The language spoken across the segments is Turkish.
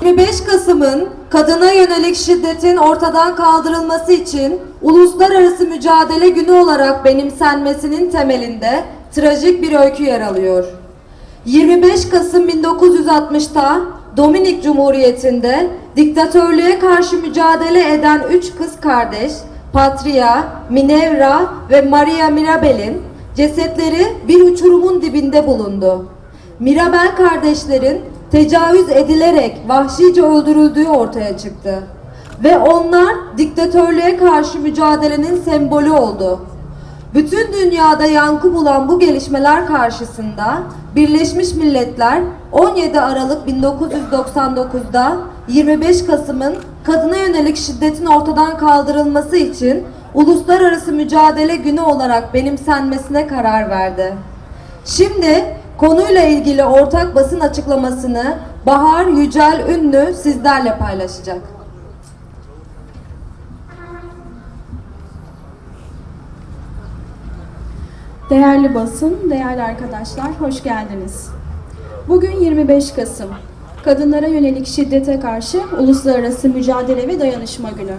25 Kasım'ın kadına yönelik şiddetin ortadan kaldırılması için uluslararası mücadele günü olarak benimsenmesinin temelinde trajik bir öykü yer alıyor. 25 Kasım 1960'ta Dominik Cumhuriyeti'nde diktatörlüğe karşı mücadele eden üç kız kardeş Patria, Minevra ve Maria Mirabel'in cesetleri bir uçurumun dibinde bulundu. Mirabel kardeşlerin tecavüz edilerek vahşice öldürüldüğü ortaya çıktı. Ve onlar diktatörlüğe karşı mücadelenin sembolü oldu. Bütün dünyada yankı bulan bu gelişmeler karşısında Birleşmiş Milletler 17 Aralık 1999'da 25 Kasım'ın kadına yönelik şiddetin ortadan kaldırılması için uluslararası mücadele günü olarak benimsenmesine karar verdi. Şimdi konuyla ilgili ortak basın açıklamasını Bahar Yücel Ünlü sizlerle paylaşacak. Değerli basın, değerli arkadaşlar, hoş geldiniz. Bugün 25 Kasım, kadınlara yönelik şiddete karşı Uluslararası Mücadele ve Dayanışma Günü.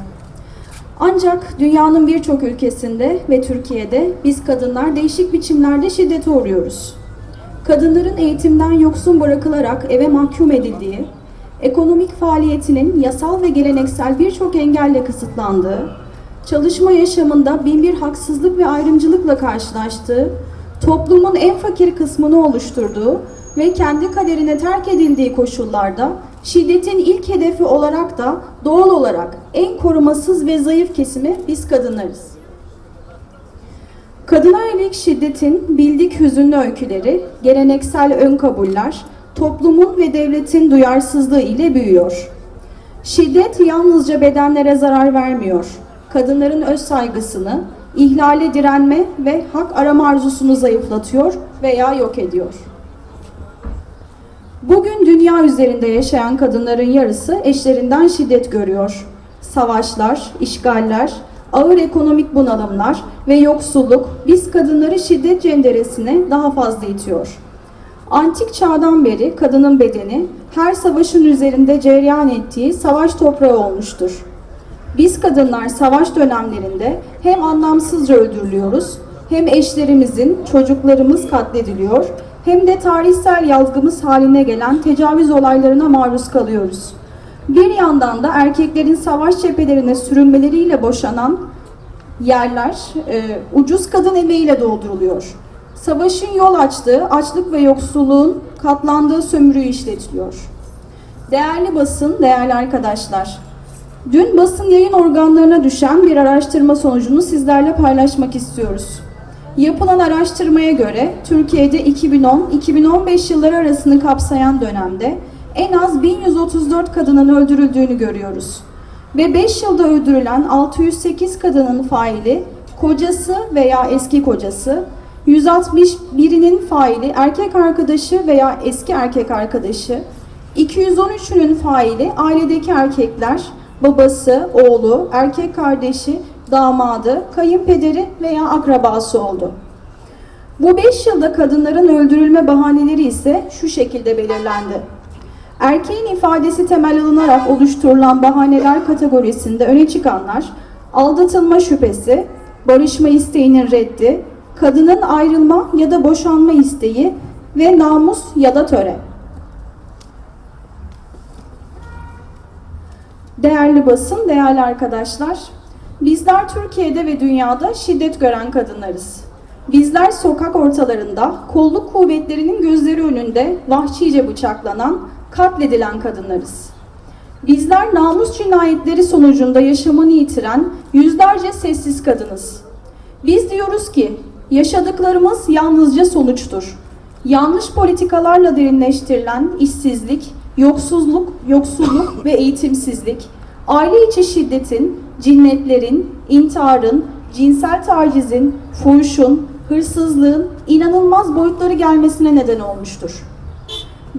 Ancak dünyanın birçok ülkesinde ve Türkiye'de biz kadınlar değişik biçimlerde şiddete uğruyoruz. Kadınların eğitimden yoksun bırakılarak eve mahkum edildiği, ekonomik faaliyetinin yasal ve geleneksel birçok engelle kısıtlandığı, çalışma yaşamında binbir haksızlık ve ayrımcılıkla karşılaştığı, toplumun en fakir kısmını oluşturduğu ve kendi kaderine terk edildiği koşullarda şiddetin ilk hedefi olarak da doğal olarak en korumasız ve zayıf kesimi biz kadınlarız. Kadına yönelik şiddetin bildik hüzünlü öyküleri, geleneksel ön kabuller, toplumun ve devletin duyarsızlığı ile büyüyor. Şiddet yalnızca bedenlere zarar vermiyor. Kadınların öz saygısını, ihlale direnme ve hak arama arzusunu zayıflatıyor veya yok ediyor. Bugün dünya üzerinde yaşayan kadınların yarısı eşlerinden şiddet görüyor. Savaşlar, işgaller, ağır ekonomik bunalımlar ve yoksulluk biz kadınları şiddet cenderesine daha fazla itiyor. Antik çağdan beri kadının bedeni her savaşın üzerinde cereyan ettiği savaş toprağı olmuştur. Biz kadınlar savaş dönemlerinde hem anlamsızca öldürülüyoruz, hem eşlerimizin, çocuklarımız katlediliyor, hem de tarihsel yazgımız haline gelen tecavüz olaylarına maruz kalıyoruz. Bir yandan da erkeklerin savaş cephelerine sürülmeleriyle boşanan yerler e, ucuz kadın emeğiyle dolduruluyor. Savaşın yol açtığı açlık ve yoksulluğun katlandığı sömürü işletiliyor. Değerli basın, değerli arkadaşlar, Dün basın yayın organlarına düşen bir araştırma sonucunu sizlerle paylaşmak istiyoruz. Yapılan araştırmaya göre Türkiye'de 2010-2015 yılları arasını kapsayan dönemde en az 1134 kadının öldürüldüğünü görüyoruz. Ve 5 yılda öldürülen 608 kadının faili kocası veya eski kocası, 161'inin faili erkek arkadaşı veya eski erkek arkadaşı, 213'ünün faili ailedeki erkekler, babası, oğlu, erkek kardeşi, damadı, kayınpederi veya akrabası oldu. Bu 5 yılda kadınların öldürülme bahaneleri ise şu şekilde belirlendi. Erkeğin ifadesi temel alınarak oluşturulan bahaneler kategorisinde öne çıkanlar aldatılma şüphesi, barışma isteğinin reddi, kadının ayrılma ya da boşanma isteği ve namus ya da töre. Değerli basın, değerli arkadaşlar, bizler Türkiye'de ve dünyada şiddet gören kadınlarız. Bizler sokak ortalarında, kolluk kuvvetlerinin gözleri önünde vahşice bıçaklanan, katledilen kadınlarız. Bizler namus cinayetleri sonucunda yaşamını yitiren yüzlerce sessiz kadınız. Biz diyoruz ki, yaşadıklarımız yalnızca sonuçtur. Yanlış politikalarla derinleştirilen işsizlik, yoksulluk, yoksulluk ve eğitimsizlik, aile içi şiddetin, cinnetlerin, intiharın, cinsel tacizin, fuhuşun, hırsızlığın inanılmaz boyutları gelmesine neden olmuştur.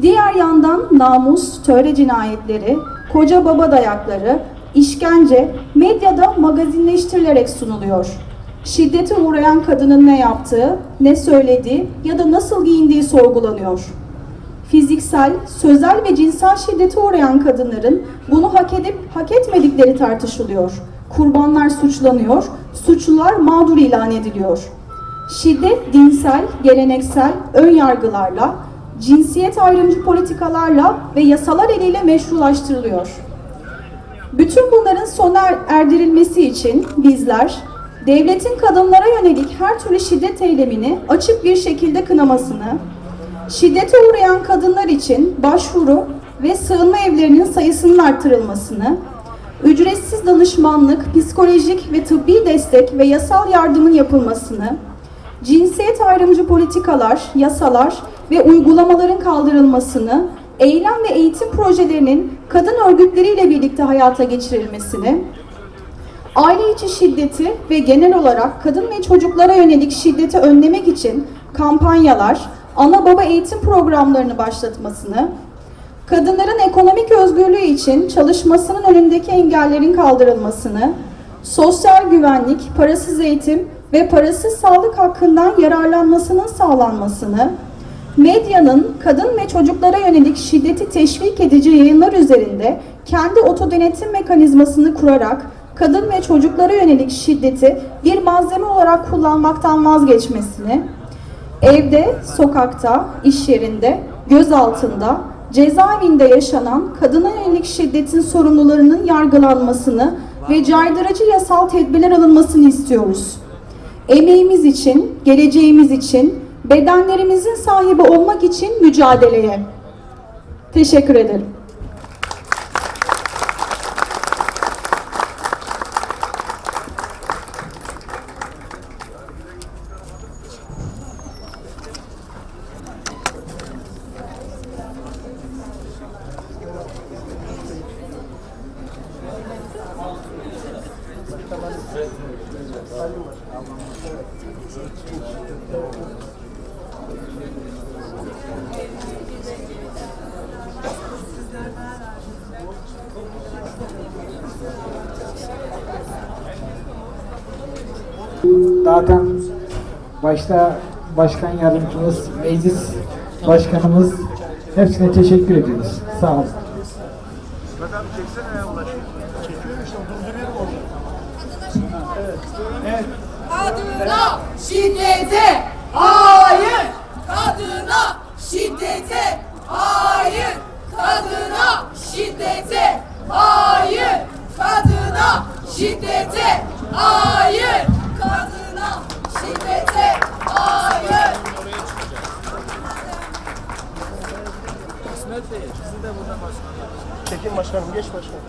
Diğer yandan namus, töre cinayetleri, koca baba dayakları, işkence medyada magazinleştirilerek sunuluyor. Şiddete uğrayan kadının ne yaptığı, ne söylediği ya da nasıl giyindiği sorgulanıyor. fiziksel, sözel ve cinsel şiddete uğrayan kadınların bunu hak edip hak etmedikleri tartışılıyor. Kurbanlar suçlanıyor, suçlular mağdur ilan ediliyor. Şiddet dinsel, geleneksel ön yargılarla, cinsiyet ayrımcı politikalarla ve yasalar eliyle meşrulaştırılıyor. Bütün bunların sona er- erdirilmesi için bizler devletin kadınlara yönelik her türlü şiddet eylemini açık bir şekilde kınamasını, şiddete uğrayan kadınlar için başvuru ve sığınma evlerinin sayısının artırılmasını, ücretsiz danışmanlık, psikolojik ve tıbbi destek ve yasal yardımın yapılmasını, cinsiyet ayrımcı politikalar, yasalar ve uygulamaların kaldırılmasını, eylem ve eğitim projelerinin kadın örgütleriyle birlikte hayata geçirilmesini, aile içi şiddeti ve genel olarak kadın ve çocuklara yönelik şiddeti önlemek için kampanyalar, ana baba eğitim programlarını başlatmasını, kadınların ekonomik özgürlüğü için çalışmasının önündeki engellerin kaldırılmasını, sosyal güvenlik, parasız eğitim ve parasız sağlık hakkından yararlanmasının sağlanmasını, medyanın kadın ve çocuklara yönelik şiddeti teşvik edici yayınlar üzerinde kendi otodenetim mekanizmasını kurarak kadın ve çocuklara yönelik şiddeti bir malzeme olarak kullanmaktan vazgeçmesini, evde, sokakta, iş yerinde, gözaltında, cezaevinde yaşanan kadına yönelik şiddetin sorumlularının yargılanmasını ve caydırıcı yasal tedbirler alınmasını istiyoruz. Emeğimiz için, geleceğimiz için, bedenlerimizin sahibi olmak için mücadeleye. Teşekkür ederim. Zaten başta başkan yardımcımız, meclis başkanımız hepsine teşekkür ediyoruz. Sağ olun. Kadına şiddete hayır. Şiddete hayır. Kadına şiddete hayır. Kadına şiddete hayır. Kadına şiddete hayır. Çekin başkanım, geç başkanım.